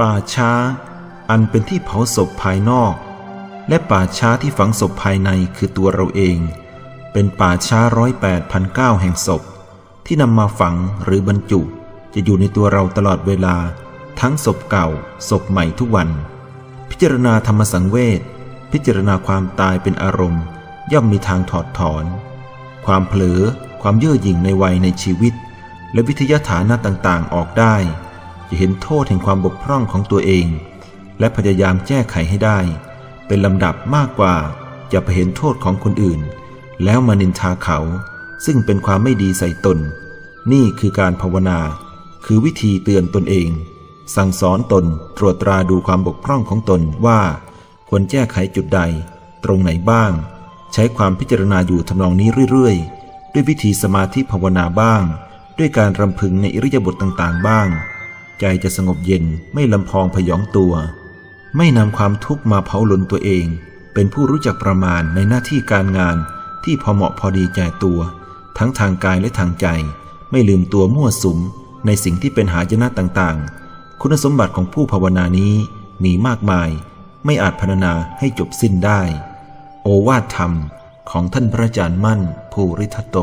ป่าช้า อันเป็นที่เผาศพภายนอก และป่าช้าที่ฝังศพภายในคือตัวเราเอง เป็นป่าช้าร้อยแปดพันเก้าแห่งศพ ที่นำมาฝังหรือบรรจุ จะอยู่ในตัวเราตลอดเวลา ทั้งศพเก่าศพใหม่ทุกวัน พิจารณาธรรมสังเวชพิจารณาความตายเป็นอารมณ์ ย่อมมีทางถอดถอน ความเผลอความเย่อหยิ่งในวัยในชีวิต และวิทยาฐานะต่างๆออกได้ จะเห็นโทษแห่งความบกพร่องของตัวเอง และพยายามแก้ไขให้ได้ เป็นลำดับมากกว่าจะไปเห็นโทษของคนอื่น แล้วมานินทาเขา ซึ่งเป็นความไม่ดีใส่ตน นี่คือการภาวนา คือวิธีเตือนตนเอง สั่งสอนตนตรวจตราดูความบกพร่องของตนว่า ควรแก้ไขจุดใด ตรงไหนบ้าง ใช้ความพิจารณาอยู่ทำนองนี้เรื่อยๆ ด้วยวิธีสมาธิภาวนาบ้าง ด้วยการรำพึงในอิริยาบถต่างๆ บ้าง ใจจะสงบเย็นไม่ลำพองพยองตัว ไม่นำความทุกข์มาเผาหลนตัวเอง เป็นผู้รู้จักประมาณในหน้าที่การงานที่พอเหมาะพอดีแก่ตัว ทั้งทางกายและทางใจ ไม่ลืมตัวมั่วสุม ในสิ่งที่เป็นหายนะต่างๆ คุณสมบัติของผู้ภาวนานี้มีมากมาย ไม่อาจพรรณนาให้จบสิ้นได้ โอวาทธรรมของท่านพระอาจารย์มั่นภูริทัตโต